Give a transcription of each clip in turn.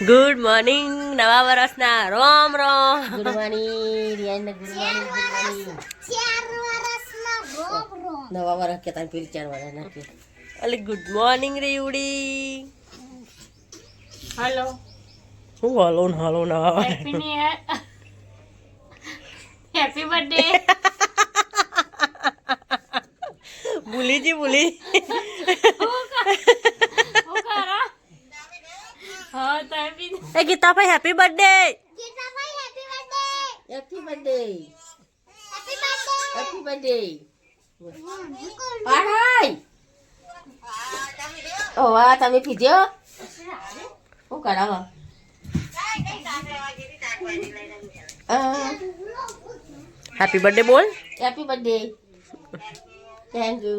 Good morning નવા વર્ષના રોમ રોમ. ગુડ મોર્નિંગ રિયાને ગુડ મોર્નિંગ ગુડ મોર્નિંગ નવા વર્ષ કે તાન પેલી ચાર વર્ષ નાખી અલે ગુડ મોર્નિંગ રેવડી હલો હું હલો ને હલો ના હેપી ન્યુ હેપી બર્થડે ભૂલી જી ભૂલી હું કરો હા તમે બી એ Gitabhai happy birthday Gita bhai happy birthday happy birthday happy birthday happy birthday hi ઓ વાહ તમે પીધ્યો શું કરાવો? હેપી બર્થડે બોલ. Happy birthday thank you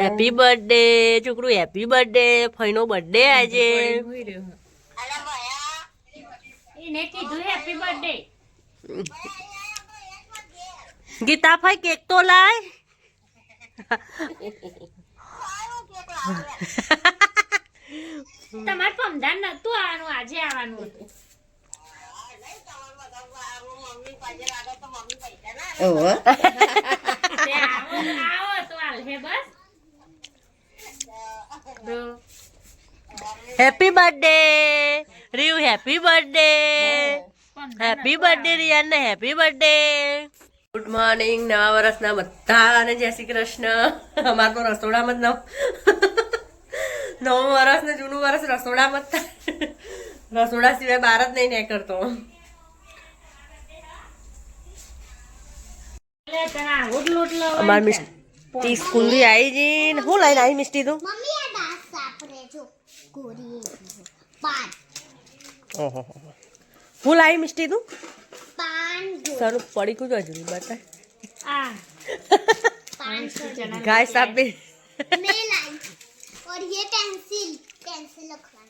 happy birthday છોકરું હેપી બર્થડે ફઈનો બર્થડે આજે. એને કીધું હેપી બર્થડે ગીતા ભાઈ કેક તો લાય. તમારે પમદાન નતું આવવાનું આજે આવવાનું હતું. ઓહો. આવો તો આલ હે બસ. Happy birthday. Riyu happy birthday. Happy birthday Riyan ને હેપી બર્થડે. ગુડ મોર્નિંગ નવા વર્ષના બધાને જય શ્રી કૃષ્ણ. અમાર તો રસોડામાં જ નવ નવું વર્ષ ને જૂનું વર્ષ રસોડામાં જ થાય. રસોડા સિવાય બહાર જ નહીં નીકળતો. જ લોટ મિસ્ટી સ્કૂલથી આવી જઈને હું લઈને આવી મિસ્ટી તું? મમ્મી આ દાંત સાપરે જો ગોરી પાન ઓહો હું લાવી મિસ્ટી તું પાન ગો તારું પડી કું હજુ બતા આ पाँच सौ ગાય સાહેબ બી मैं लाई और ये पेंसिल पेंसिल रखवा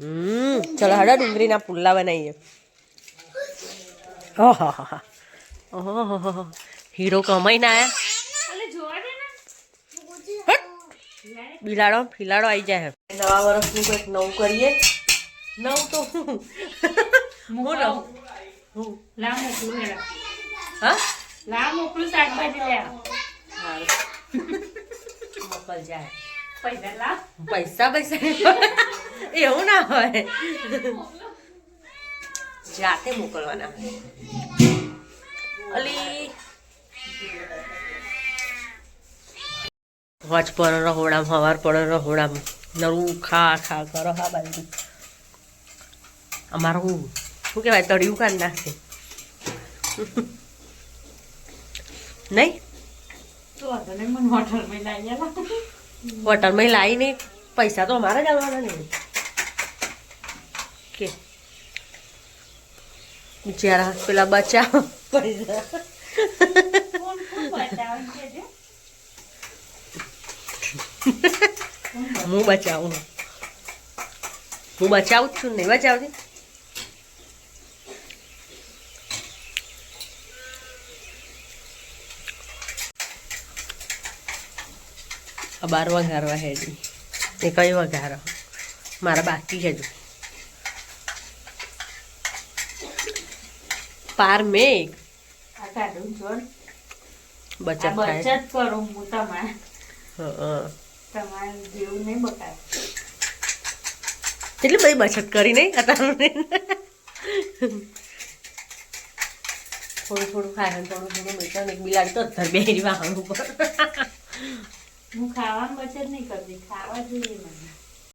હમ ચલો હડા ડુંગળીના પુલ્લા બનાવીએ ઓહો ઓહો હીરો કમાઈને આયા બિલાડો ફિલાડો આવી જાય. નવા વર્ષનું કંઈક નવું કરીએ. નવું તો હું? હું હું? લા મોકલું હા? લા મોકલું શાકભાજી લે. મોકલ જાય. પૈસા પૈસા પૈસા એવું ના હોય. જાતે મોકલવાના. અલી. હોજ પર રહોડામ હવાર પર રહોડામ. નરું ખા ખા કરો હા બાજુ. અમારું શું કહેવાય તળિયું કાઢ નાખે. નહીં? હોટલમાં આવ્યા લાવીને પૈસા તો અમારે જ આવવાના ને કે? બિચારા પેલા બચાવ પૈસા કોણ કોણ બતાવે છે જે હું બચાવું હું બચાવું જ છું નહીં બચાવતી? બાર વઘારવા હેડી એ કઈ વઘારો મારા બાકી છે પાર કાઢું બચત બચત કરું હું તમારે. હં. તમારે જેવું નહીં બતાવે કેટલી બધી બચત કરી નહીં? અત્યારે થોડું થોડું ખાય થોડું થોડું મેચા એક બિલાડી તો અધર બેરી વાહન ઉપર. હું ખાવામાં બચત નહીં કરતી ખાવા જોઈએ મને.